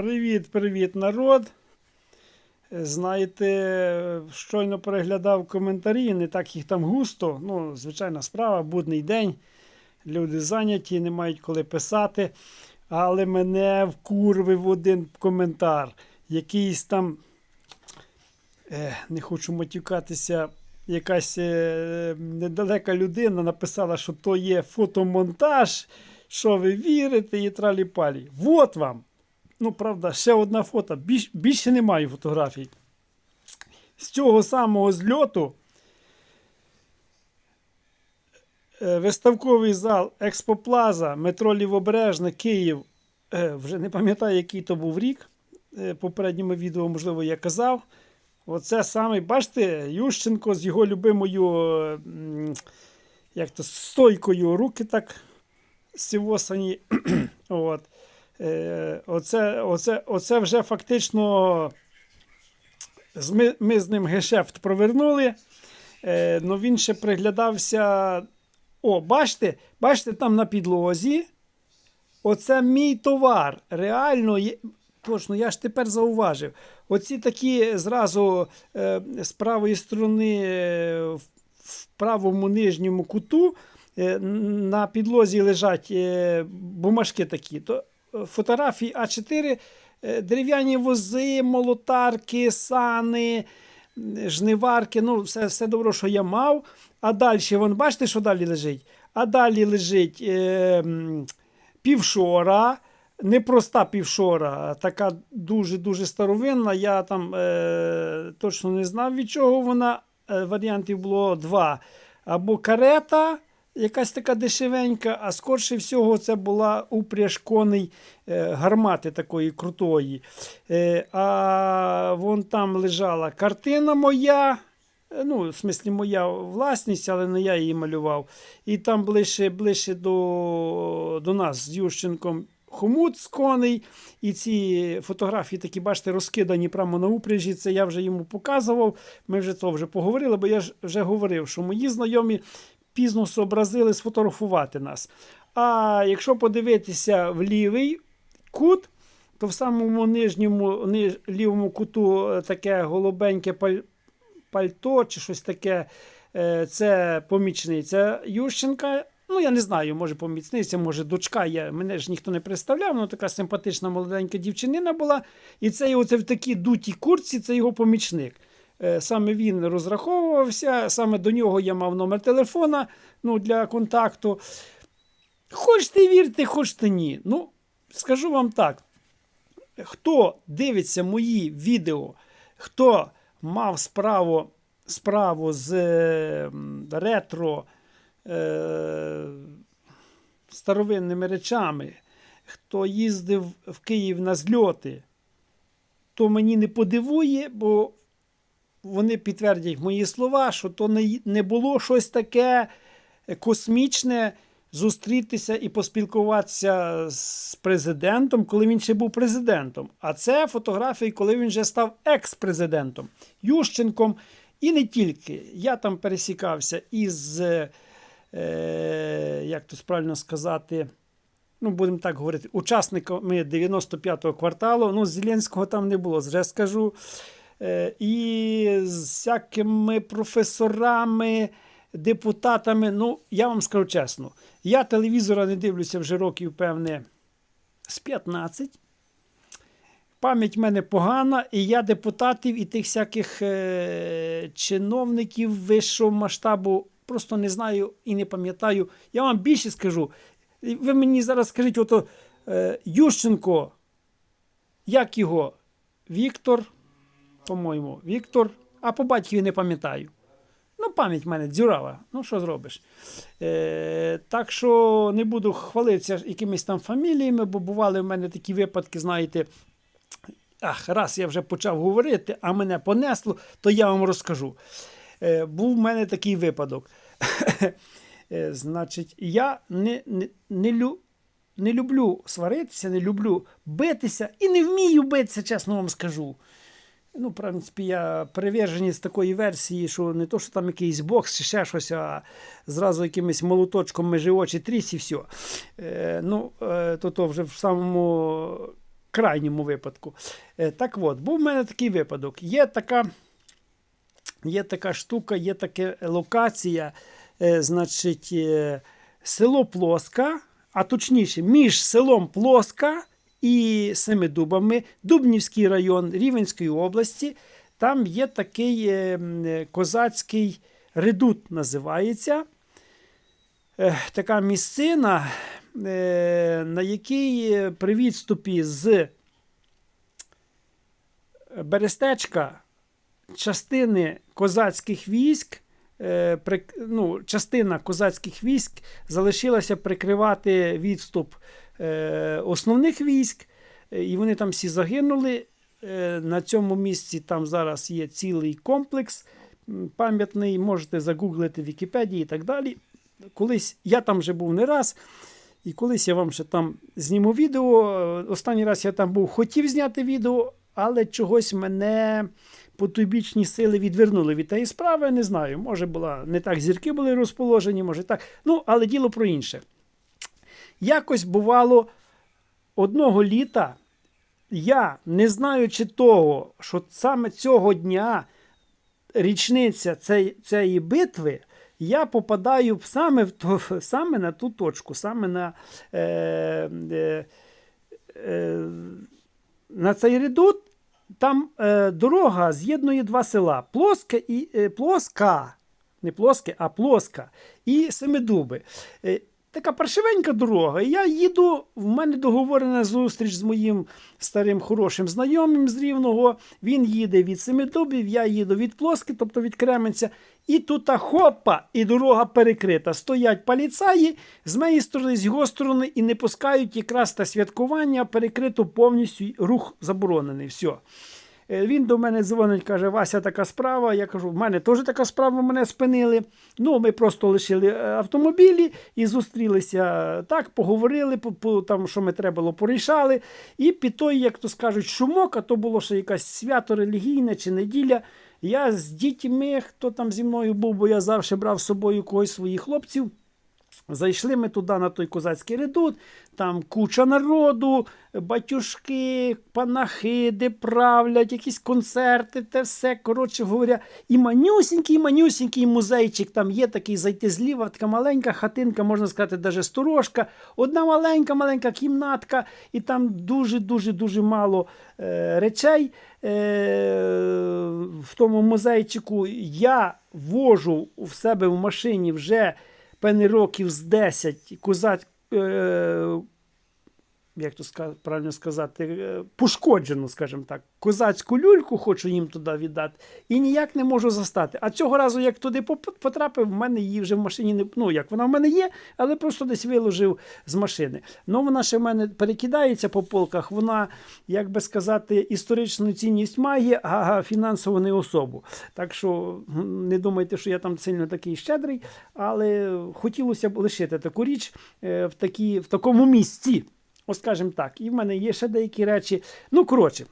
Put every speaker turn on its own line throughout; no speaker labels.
Привіт, привіт, народ. Знаєте, щойно переглядав коментарі, не так їх там густо. Ну, звичайна справа, будний день. Люди зайняті, не мають коли писати. Але мене вкурвив один коментар. Якийсь там, е, не хочу матюкатися, якась е, недалека людина написала, що то є фотомонтаж, що ви вірите, і тралі-палі. Вот вам. Ну, правда, ще одна фото. Більш, більше немає фотографій. З цього самого зльоту е, виставковий зал Експоплаза, метро Лівобережне, Київ. Е, Вже не пам'ятаю, який то був рік. Е, Попередньому відео, можливо, я казав. Оце саме, бачите, Ющенко з його любимою як то, стойкою руки так сівосані. От. Е, оце, оце, оце вже фактично ми, з ним гешефт провернули. Е, ну він ще приглядався. О, бачите, бачите, там на підлозі. Оце мій товар. Реально, є... точно, я ж тепер зауважив. Оці такі зразу е, з правої сторони в, правому нижньому куту на підлозі лежать бумажки такі. Фотографії А4, е, дерев'яні вози, молотарки, сани, жниварки. Ну, все, все добре, що я мав. А далі, вон, бачите, що далі лежить? А далі лежить е, півшора. Не проста півшора, така дуже-дуже старовинна. Я там е, точно не знав, від чого вона. Е, варіантів було два. Або карета, якась така дешевенька, а скорше всього, це була упряж коней е, гармати такої крутої. Е, а вон там лежала картина моя. е, Ну, в смислі, моя власність, але не я її малював. І там ближче, ближче до, до нас з Ющенком хомут з коней. І ці фотографії такі, бачите, розкидані прямо на упряжі. Це я вже йому показував. Ми вже то вже поговорили, бо я ж вже говорив, що мої знайомі пізно зобразили сфотографувати нас. А якщо подивитися в лівий кут, то в самому нижньому ниж, лівому куту е, таке голубеньке паль, пальто чи щось таке. е, Це помічниця Ющенка. Ну, я не знаю, може помічниця, може дочка. Я, мене ж ніхто не представляв, ну така симпатична молоденька дівчинина була. І це оце в такій дутій курці, це його помічник. Е, Саме він розраховувався, саме до нього я мав номер телефона ну, для контакту. Хочете вірте, хочете ні. Ну, скажу вам так: хто дивиться мої відео, хто мав справу, справу з е, ретро е, старовинними речами, хто їздив в Київ на зльоти, то мені не подивує, бо вони підтвердять мої слова, що то не, було щось таке космічне зустрітися і поспілкуватися з президентом, коли він ще був президентом. А це фотографії, коли він вже став екс-президентом Ющенком. І не тільки. Я там пересікався із, е, як то правильно сказати, ну, будемо так говорити, учасниками 95-го кварталу. Ну, Зеленського там не було, вже скажу. Е, і з всякими професорами, депутатами. Ну, я вам скажу чесно, я телевізора не дивлюся вже років, певне, з 15. Пам'ять в мене погана, і я депутатів і тих всяких е, чиновників вищого масштабу просто не знаю і не пам'ятаю. Я вам більше скажу. Ви мені зараз скажіть, ото е, Ющенко, як його? Віктор, по-моєму, Віктор, а по батькові не пам'ятаю. Ну, пам'ять в мене дзюрава. Ну, що зробиш? Е, так що не буду хвалитися якимись там фаміліями, бо бували в мене такі випадки, знаєте. Ах, раз я вже почав говорити, а мене понесло, то я вам розкажу. Е, був в мене такий випадок. Е, значить, я не, не, не, лю, не люблю сваритися, не люблю битися і не вмію битися, чесно вам скажу. Ну, в принципі, я приверженість такої версії, що не то, що там якийсь бокс чи ще щось, а зразу якимось молоточком межі очі тріс і все. Е, ну, е, то, то вже в самому крайньому випадку. Е, Так от, був в мене такий випадок. Є така, є така штука, є така локація, е, значить, е, село Плоска, а точніше, між селом Плоска і Семидубами, Дубнівський район Рівенської області. Там є такий е, е, козацький редут, називається. Е, Така місцина, на якій при відступі з Берестечка частини козацьких військ, ну, частина козацьких військ залишилася прикривати відступ основних військ, е, і вони там всі загинули. Е, На цьому місці там зараз є цілий комплекс пам'ятний, можете загуглити в Вікіпедії і так далі. Колись я там вже був не раз. І колись я вам ще там зніму відео. Е, Останній раз я там був, хотів зняти відео, але чогось мене потойбічні сили відвернули від тієї справи. Не знаю. Може, була не так зірки були розположені, може так. Ну, але діло про інше. Якось бувало одного літа. Я, не знаючи того, що саме цього дня річниця цей, цієї битви, я попадаю саме, в то, саме на ту точку, саме на, е, е, е, на цей редут. Там е, дорога з'єднує два села: Плоске і е, Плоска. Не плоске, а плоска. І Семидуби. Е, така паршивенька дорога. Я їду, в мене договорена зустріч з моїм старим хорошим знайомим з Рівного. Він їде від Семидубів, я їду від Плоски, тобто від Кременця. І тут хопа, і дорога перекрита. Стоять поліцаї з моєї сторони, з його сторони, і не пускають якраз те святкування, перекрито повністю рух заборонений. Все. Е, Він до мене дзвонить, каже, Вася, така справа. Я кажу, в мене теж така справа, мене спинили. Ну, ми просто лишили е, автомобілі і зустрілися так, поговорили, по, по, там, що ми треба було, порішали. І під той, як то скажуть, шумок, а то було ще якесь свято релігійне чи неділя. Я з дітьми, хто там зі мною був, бо я завжди брав з собою когось своїх хлопців. Зайшли ми туди на той козацький редут, там куча народу, батюшки, панахиди правлять, якісь концерти, те все. Коротше говоря, і манюсінький, манюсінький музейчик. Там є такий зайти зліва, така маленька хатинка, можна сказати, навіть сторожка. Одна маленька, маленька кімнатка, і там дуже-дуже дуже мало е, речей. Е, в тому музейчику я вожу в себе в машині вже певний років з 10 козаць, е, як то правильно сказати, е, пошкоджену, скажімо так, козацьку люльку хочу їм туди віддати, і ніяк не можу застати. А цього разу, як туди потрапив, в мене її вже в машині не ну як вона в мене є, але просто десь виложив з машини. Ну вона ще в мене перекидається по полках. Вона, як би сказати, історичну цінність має, а фінансово не особу. Так що не думайте, що я там сильно такий щедрий, але хотілося б лишити таку річ е, в, такі, в такому місці. Ось скажімо так. І в мене є ще деякі речі. Ну, коротше,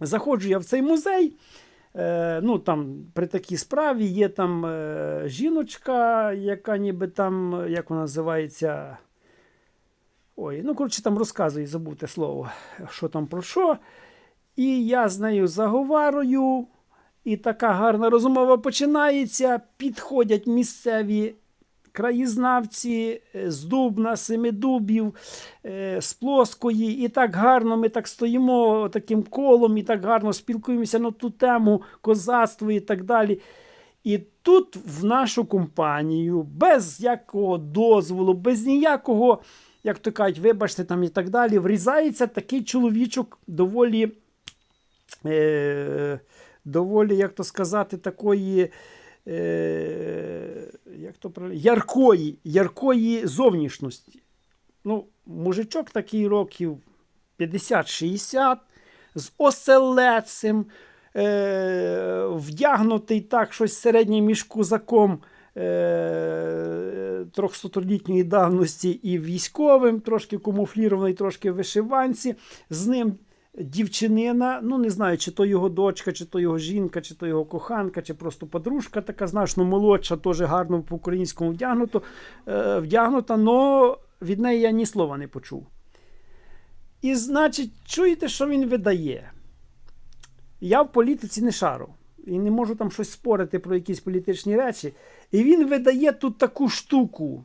заходжу я в цей музей. Е, ну, там, при такій справі є там е, жіночка, яка ніби там, як вона називається. Ой, ну, коротше, там розказує, забув те слово, що там про що. І я з нею заговарую, і така гарна розмова починається. Підходять місцеві краєзнавці е, з Дубна, Семидубів, е, з Плоскої. І так гарно ми так стоїмо таким колом і так гарно спілкуємося на ту тему козацтва і так далі. І тут в нашу компанію, без якого дозволу, без ніякого, як то кажуть, вибачте там і так далі, врізається такий чоловічок доволі, е, доволі, як то сказати, такої. Е, як то яркої, яркої зовнішності. Ну, мужичок такий років 50-60, з оселецем, е, вдягнутий так щось середнє між козаком е, 300-літньої давності і військовим, трошки камуфлірований, трошки в вишиванці. З ним дівчинина, ну не знаю, чи то його дочка, чи то його жінка, чи то його коханка, чи просто подружка така значно молодша, теж гарно по-українському вдягнуто, е, вдягнута, але від неї я ні слова не почув. І, значить, чуєте, що він видає? Я в політиці не шару. І не можу там щось спорити про якісь політичні речі. І він видає тут таку штуку,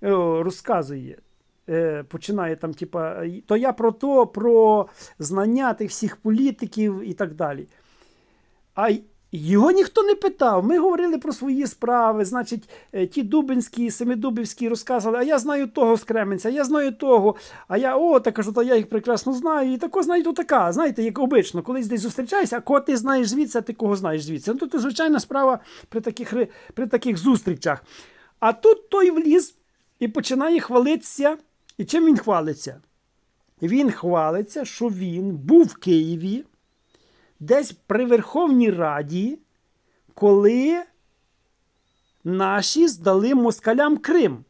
розказує. Е, починає там, типа, то я про то, про знання тих всіх політиків і так далі. А його ніхто не питав. Ми говорили про свої справи. Значить, е, ті Дубинські, Семидубівські розказували, а я знаю того з Кременця, я знаю того. А я о, так кажу, та я їх прекрасно знаю. І тако знаю, то така. Знаєте, як обично, колись десь зустрічаєшся, а кого ти знаєш звідси, а ти кого знаєш звідси. Ну, то звичайна справа при таких, при таких зустрічах. А тут той вліз і починає хвалитися. І чим він хвалиться? Він хвалиться, що він був в Києві десь при Верховній Раді, коли наші здали москалям Крим.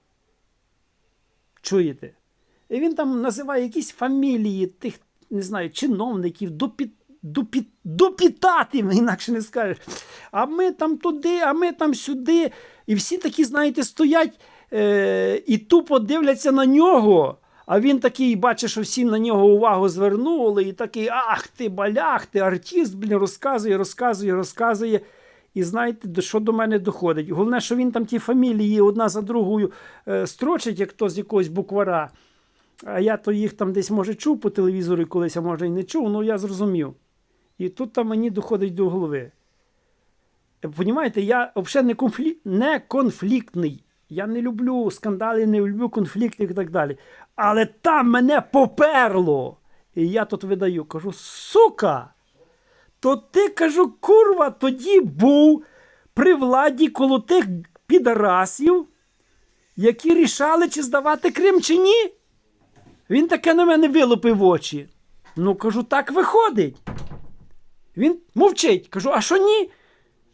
Чуєте? І він там називає якісь фамілії тих, не знаю, чиновників, допі, допі, допітатів, інакше не скажеш. А ми там туди, а ми там сюди. І всі такі, знаєте, стоять е, і тупо дивляться на нього. А він такий бачить, що всі на нього увагу звернули, і такий, ах ти, балях, ти артист, блін, розказує, розказує, розказує. І знаєте, що до мене доходить? Головне, що він там ті фамілії одна за другою е, строчить, як то з якогось буквара. А я то їх там десь, може, чув по телевізору колись, а може і не чув, ну я зрозумів. І тут там мені доходить до голови. Е, Понімаєте, я взагалі не, конфлі... не конфліктний. Я не люблю скандали, не люблю конфлікти і так далі. Але там мене поперло. І я тут видаю, кажу, сука, то ти кажу, курва, тоді був при владі коло тих підарасів, які рішали, чи здавати Крим, чи ні. Він таке на мене вилупив очі. Ну, кажу, так виходить. Він мовчить. Кажу, а що ні?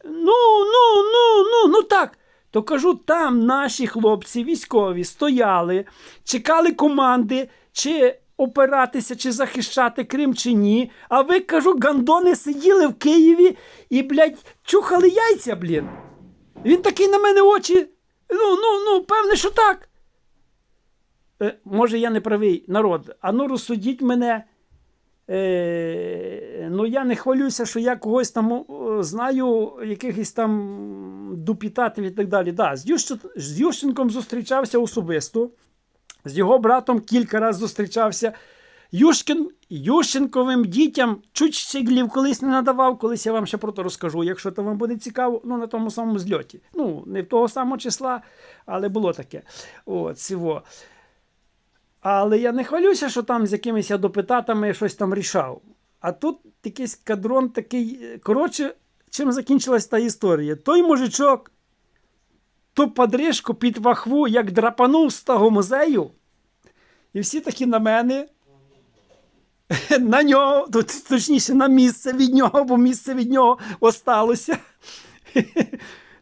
Ну, ну, ну, ну, ну так. То кажу, там наші хлопці військові стояли, чекали команди, чи опиратися, чи захищати Крим, чи ні. А ви, кажу, гандони сиділи в Києві і, блядь, чухали яйця, блін. Він такий на мене очі. Ну, ну, ну, певне, що так. Е, може, я не правий народ. А ну розсудіть мене. Е, ну, я не хвалюся, що я когось там знаю, якихось там дупітатів і так далі. Да, з, Ющ... з Ющенком зустрічався особисто, з його братом кілька разів зустрічався. Ющен... Ющенковим дітям чуть щеглів колись не надавав, колись я вам ще про то розкажу, якщо то вам буде цікаво, ну на тому самому зльоті. Ну, не в того самого числа, але було таке. От, всього. Але я не хвалюся, що там з якимись допитатами щось там рішав. А тут якийсь кадрон такий. е, Коротше, чим закінчилась та історія? Той мужичок ту подрижку під вахву, як драпанув з того музею, і всі такі на мене. На нього, точніше, на місце від нього, бо місце від нього осталося.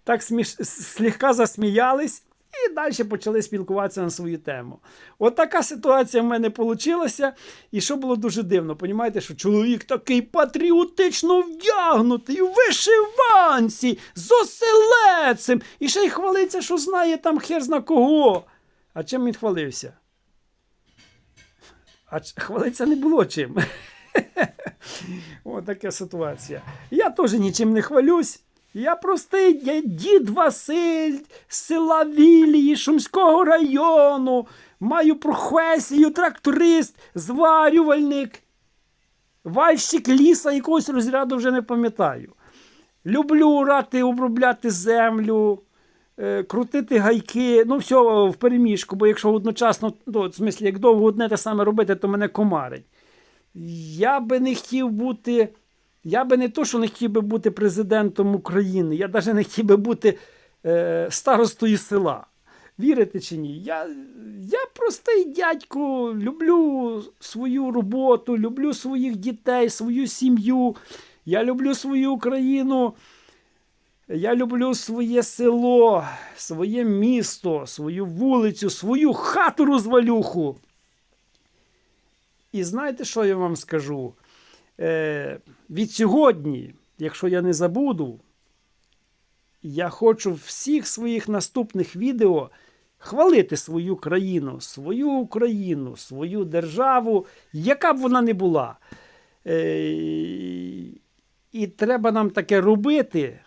Так слегка засміялись і далі почали спілкуватися на свою тему. От така ситуація в мене вийшла. І що було дуже дивно, понімаєте, що чоловік такий патріотично вдягнутий, у вишиванці, з оселецем, і ще й хвалиться, що знає там хер зна кого. А чим він хвалився? А хвалитися не було чим. Ось така ситуація. Я теж нічим не хвалюсь. Я простий дід Василь з села Вілії, Шумського району. Маю професію, тракторист, зварювальник, вальщик ліса якогось розряду вже не пам'ятаю. Люблю орати, обробляти землю, е, крутити гайки, ну все в переміжку, бо якщо одночасно, ну, в смислі, як довго одне те саме робити, то мене комарить. Я би не хотів бути. Я би не то, що не хотів би бути президентом України, я навіть не хотів би бути е, старостою села. Вірите чи ні? Я, я простий дядько, люблю свою роботу, люблю своїх дітей, свою сім'ю. Я люблю свою Україну. Я люблю своє село, своє місто, свою вулицю, свою хату розвалюху. І знаєте, що я вам скажу? Е, від сьогодні, якщо я не забуду, я хочу всіх своїх наступних відео хвалити свою країну, свою Україну, свою державу, яка б вона не була. Е, і треба нам таке робити.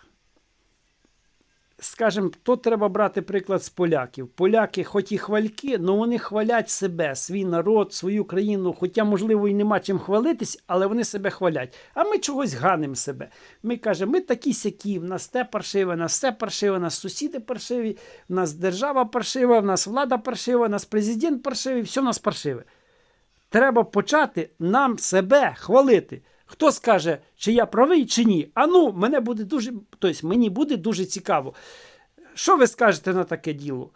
Скажем, то треба брати приклад з поляків. Поляки, хоч і хвальки, але вони хвалять себе, свій народ, свою країну. Хоча, можливо, і нема чим хвалитись, але вони себе хвалять. А ми чогось ганимо себе. Ми кажемо, ми такі сякі, в нас те паршиве, в нас все паршиве, в нас сусіди паршиві, в нас держава паршива, в нас влада паршива, в нас президент паршивий, все в нас паршиве. Треба почати нам себе хвалити. Хто скаже, чи я правий, чи ні? А ну, мене буде дуже, тобто мені буде дуже цікаво. Що ви скажете на таке діло?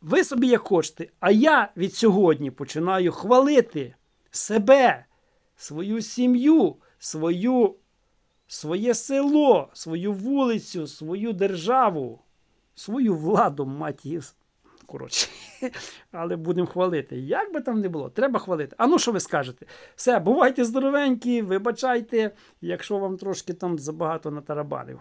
Ви собі як хочете, а я від сьогодні починаю хвалити себе, свою сім'ю, свою, своє село, свою вулицю, свою державу, свою владу, мать її. Коротше, але будемо хвалити. Як би там не було, треба хвалити. А ну що ви скажете? Все, бувайте здоровенькі, вибачайте, якщо вам трошки там забагато натарабанив.